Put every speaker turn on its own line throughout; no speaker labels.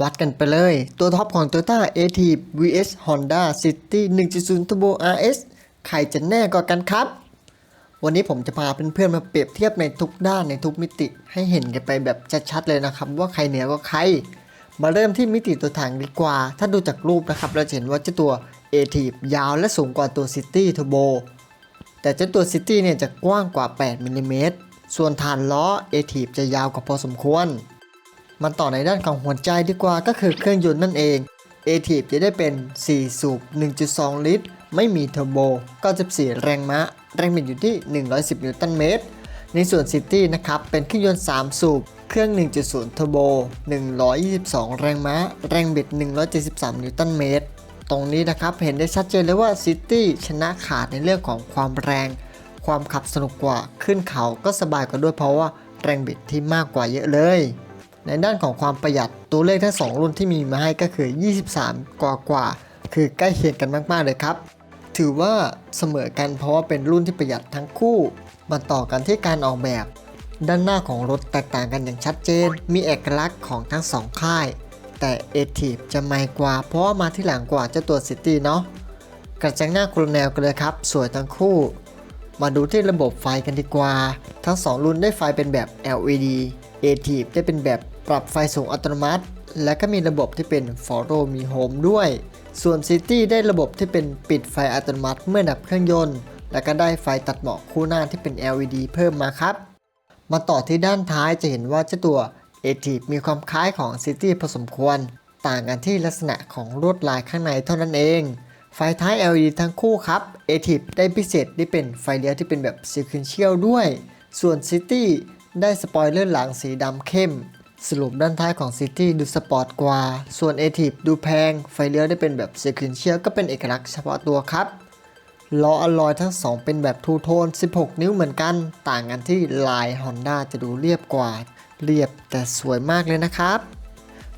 วัดกันไปเลย ตัวท็อปของ Toyota a t vs Honda City 1.0 Turbo RS ใครจะแน่กว่ากันครับ วันนี้ผมจะพาเพื่อนๆมาเปรียบเทียบในทุกด้านในทุกมิติให้เห็นกันไปแบบชัดๆเลยนะครับ ว่าใครเหนือกว่าใคร มาเริ่มที่มิติตัวถังดีกว่า ถ้าดูจากรูปนะครับ เราจะเห็นว่าเจ้าตัว a t ยาวและสูงกว่าตัว City Turbo แต่เจ้าตัว City เนี่ยจะกว้างกว่า 8มิลลิเมตรส่วนฐานล้อ a t จะยาวกว่าพอสมควร มันต่อในด้านของหัวใจดีกว่าก็คือเครื่องยนต์นั่นเอง a t จะได้เป็น 4 สูบ 1.2 ลิตร ไม่มีเทอร์โบ 94 แรงม้า แรงบิดอยู่ที่ 110 นิวตันเมตร ในส่วน City นะครับ เป็นเครื่องยนต์ 3 สูบ เครื่อง 1.0 เทอร์โบ 122 แรงม้า แรงบิด 173 นิวตันเมตร ตรงนี้นะครับ เห็นได้ชัดเจนเลยว่า City ชนะขาดในเรื่องของความแรง ความขับสนุกกว่า ขึ้นเขาก็สบายกว่าด้วยเพราะว่าแรงบิดที่มากกว่าเยอะเลย ในด้านของความประหยัดตัวเลขทั้ง 2 รุ่นที่มีมาให้ก็คือ 23 กว่ากว่า คือใกล้เคียงกันมาก ๆ เลยครับ ถือว่าเสมอกันเพราะว่าเป็นรุ่นที่ประหยัดทั้งคู่ มาต่อกันที่การออกแบบ ด้านหน้าของรถแตกต่างกันอย่างชัดเจน มีเอกลักษณ์ของทั้งสองค่าย แต่เอทีฟจะใหม่กว่า เพราะามาที่หลังกว่าเจ้าตัวซิตี้เนาะกระจังหน้าคนละแนวกันเลยครับ สวยทั้งคู่ มาดูที่ระบบไฟกันดีกว่า ทั้ง 2 รุ่นได้ไฟเป็นแบบ LED a t i v ได้เป็นแบบปรับไฟสูงอัตโนมัติ และก็มีระบบที่เป็น Follow Me Home ด้วย ส่วน City ได้ระบบที่เป็นปิดไฟอัตโนมัติเมื่อดับเครื่องยนต์ และก็ได้ไฟตัดหมอกคู่หน้าที่เป็น LED เพิ่มมาครับ มาต่อที่ด้านท้ายจะเห็นว่าเจ้าตัว a t i v มีความคล้ายของ City พอสมควร ต่างกันที่ลักษณะของลวดลายข้างในเท่านั้นเองไฟท้าย LED ทั้งคู่ครับ a t i v ได้พิเศษได้เป็นไฟเลี้ยวที่เป็นแบบ Sequential ด้วย ส่วน City ได้สปอยเลอร์หลังสีดำเข้ม สรุปด้านท้ายของ City ดูสปอร์ตกว่า ส่วน a t i v ดูแพง ไฟเลี้ยวได้เป็นแบบ Sequential ก็เป็นเอกลักษณ์เฉพาะตัวครับล้ออลลอยทั้งสองเป็นแบบทูโทน 16 นิ้วเหมือนกัน ต่างกันที่ลาย Honda จะดูเรียบกว่า เรียบแต่สวยมากเลยนะครับ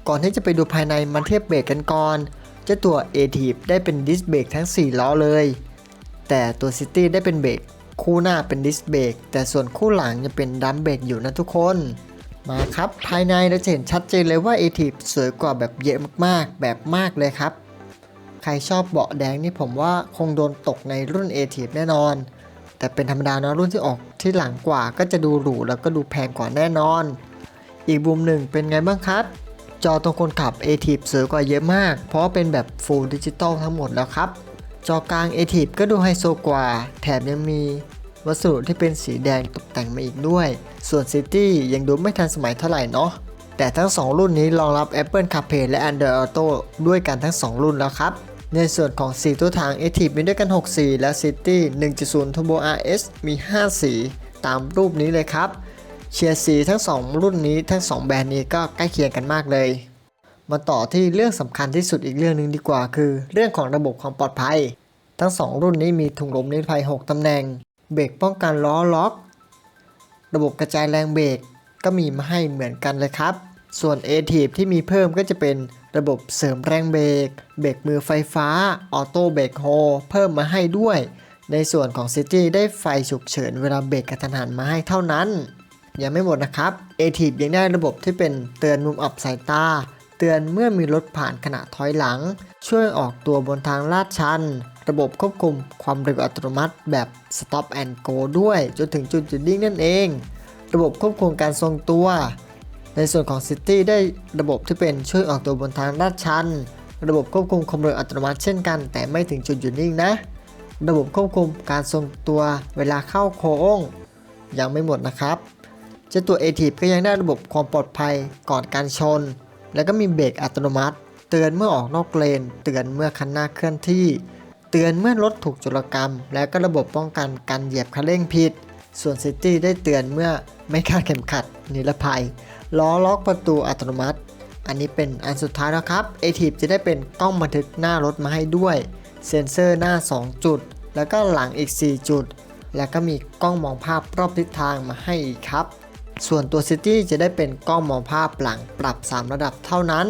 ก่อนที่จะไปดูภายในมาเทียบเบรกกันก่อนเจ้าตัว a t i v ได้เป็นดิสเบรกทั้ง 4 ล้อเลย แต่ตัว City ได้เป็นเบรก คู่หน้าเป็นดิสเบรกแต่ส่วนคู่หลังยังเป็นดัมเบรกอยู่นะทุกคน มาครับ ภายในเราจะเห็นชัดเจนเลยว่า a t i v สวยกว่าแบบเยอะมากๆ แบบมากเลยครับ ใครชอบเบาะแดงนี่ผมว่าคงโดนตกในรุ่น a t i v แน่นอน แต่เป็นธรรมดานะรุ่นที่ออกที่หลังกว่าก็จะดูหรูแล้วก็ดูแพงกว่าแน่นอน อีกมุมหนึ่งเป็นไงบ้างครับ จอตรงคนขับ a t i v สวยกว่าเยอะมาก เพราะเป็นแบบ Full Digital ทั้งหมดแล้วครับจอกลาง a t i v ก็ดูไฮโซกว่า แถมยังมี วัสดุที่เป็นสีแดงตกแต่งมาอีกด้วย ส่วน City ยังดูไม่ทันสมัยเท่าไหร่เนาะ แต่ทั้ง 2 รุ่นนี้รองรับ Apple CarPlay และ Android Auto ด้วยกันทั้ง 2 รุ่นแล้วครับ ในส่วนของสีตัวทาง a t i v มีด้วยกัน 6 สี และ City 1.0 Turbo RS มี 5 สี ตามรูปนี้เลยครับ เชียร์สีทั้ง 2 รุ่นนี้ทั้ง 2 แบรนด์นี้ก็ใกล้เคียงกันมากเลยมาต่อที่เรื่องสำคัญที่สุดอีกเรื่องหนึ่งดีกว่า คือ เรื่องของระบบความปลอดภัย ทั้ง 2 รุ่นนี้มีถุงลมนิรภัย 6ตำแหน่ง เบรกป้องกันล้อล็อก ระบบกระจายแรงเบรกก็มีมาให้เหมือนกันเลยครับ ส่วน a t i v ที่มีเพิ่มก็จะเป็นระบบเสริมแรงเบรก เบรกมือไฟฟ้า ออโต้เบรกโฮเพิ่มมาให้ด้วย ในส่วนของ City ได้ไฟฉุกเฉินเวลาเบรกกระทันหันมาให้เท่านั้น ยังไม่หมดนะครับ a t i v ยังได้ระบบที่เป็นเตือนมุมอับสายตา เตือนเมื่อมีรถผ่านขณะถอยหลัง ช่วยออกตัวบนทางลาดชัน ระบบควบคุมความเร็วอัตโนมัติแบบ stop and go ด้วย จนถึงจุดหยุดนิ่งนั่นเอง ระบบควบคุมการทรงตัว ในส่วนของ City ได้ระบบที่เป็นช่วยออกตัวบนทางลาดชัน ระบบควบคุมความเร็วอัตโนมัติเช่นกัน แต่ไม่ถึงจุดหยุดนิ่งนะ ระบบควบคุมการทรงตัวเวลาเข้าโค้ง ยังไม่หมดนะครับเจ้าตัว a t i v ก็ยังได้ระบบความปลอดภัยก่อนการชน แล้วก็มีเบรกอัตโนมัติ เตือนเมื่อออกนอกเลน เตือนเมื่อคันหน้าเคลื่อนที่ เตือนเมื่อรถถูกจุลกรรม และก็ระบบป้องกันการเหยียบคันเร่งผิด ส่วน City ได้เตือนเมื่อไม่คาดเข็มขัด นิรภัย ล้อล็อกประตูอัตโนมัติ อันนี้เป็นอันสุดท้ายแล้วครับ a t i v จะได้เป็นกล้องบันทึกหน้ารถมาให้ด้วย เซ็นเซอร์หน้า 2 จุด แล้วก็หลังอีก 4 จุด แล้วก็มีกล้องมองภาพรอบทิศทางมาให้อีกครับ ส่วนตัว City จะได้เป็นกล้องมองภาพหลังปรับ 3 ระดับเท่านั้น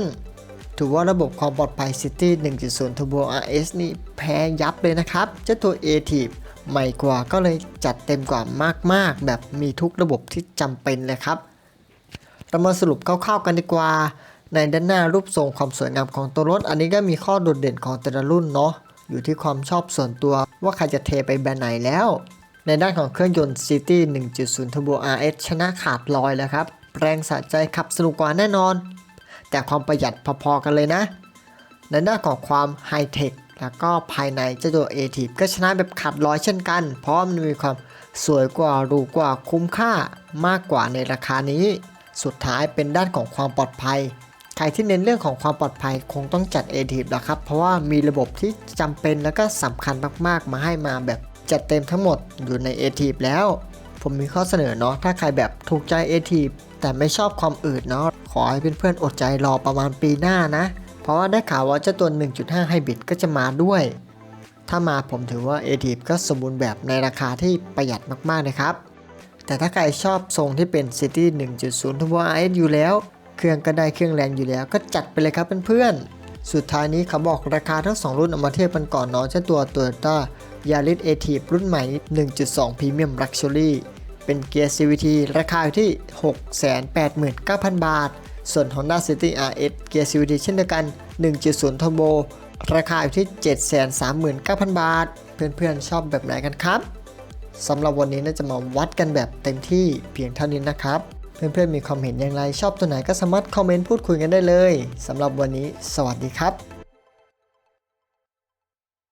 ถือว่าระบบความปลอดภัย City 1.0 Turbo RS นี่ พ้ยับเลยนะครับ เจ้าตัว a t i v ใหม่กว่าก็เลยจัดเต็มกว่ามากๆ แบบมีทุกระบบที่จำเป็นเลยครับ เรามาสรุปคร่าวๆกันดีกว่า ในด้านหน้ารูปทรงความสวยงามของตัวรถ อันนี้ก็มีข้อโดดเด่นของแต่ละรุ่นเนาะ อยู่ที่ความชอบส่วนตัวว่าใครจะเทไปแบรนด์ไหนแล้ว ในด้านของเครื่องยนต์ City 1.0 Turbo RS ชนะขาดลอยแล้วครับ แรงสะใจขับสนุกกว่าแน่นอน แต่ความประหยัดพอๆกันเลยนะ ในด้านของความไฮเทค แล้วก็ภายในเจ้าตัว a t ก็ชนะแบบขาดลอยเช่นกัน เพราะมันมีความสวยกว่าหรูกว่าคุ้มค่ามากกว่าในราคานี้ สุดท้ายเป็นด้านของความปลอดภัย ใครที่เน้นเรื่องของความปลอดภัยคงต้องจัด a t แล้วครับ เพราะว่ามีระบบที่จำเป็นแล้วก็สำคัญมากๆ มาให้มาแบบจัดเต็มทั้งหมดอยู่ใน a t แล้ว ผมมีข้อเสนอเนาะถ้าใครแบบถูกใจ a t แต่ไม่ชอบความอืดเนาะขอให้เพื่อนๆอดใจรอประมาณปีหน้านะ เพราะว่าได้ข่าวว่าเจ้าตัว 1.5 Hybrid ก็จะมาด้วย ถ้ามาผมถือว่า a t ก็สมบูรณ์แบบในราคาที่ประหยัดมากๆนะครับ แต่ถ้าใครชอบทรงที่เป็น City 1.0 Turbo RS อยู่แล้ว เครื่องก็ได้เครื่องแรงอยู่แล้ว ก็จัดไปเลยครับเพื่อนๆ สุดท้ายนี้เขาบอกราคาทั้ง 2 รุ่นเอามาเทียบกันก่อนเนาะเจ้าตัว Toyota Yaris a t รุ่นใหม่ 1.2 Premium Luxury เป็นเกียร์ CVT ราคาอยู่ที่ 689,000 บาท ส่วน Honda City RS เกียร์ CVT เช่นเดียวกัน 1.0 Turbo ราคาอยู่ที่ 739,000 บาท เพื่อนๆ ชอบแบบไหนกันครับสำหรับวันนี้น่าจะมาวัดกันแบบเต็มที่เพียงเท่านี้นะครับ เพื่อนๆ มีความเห็นอย่างไรชอบตัวไหนก็สามารถคอมเมนต์พูดคุยกันได้เลยสำหรับวันนี้ สวัสดีครับ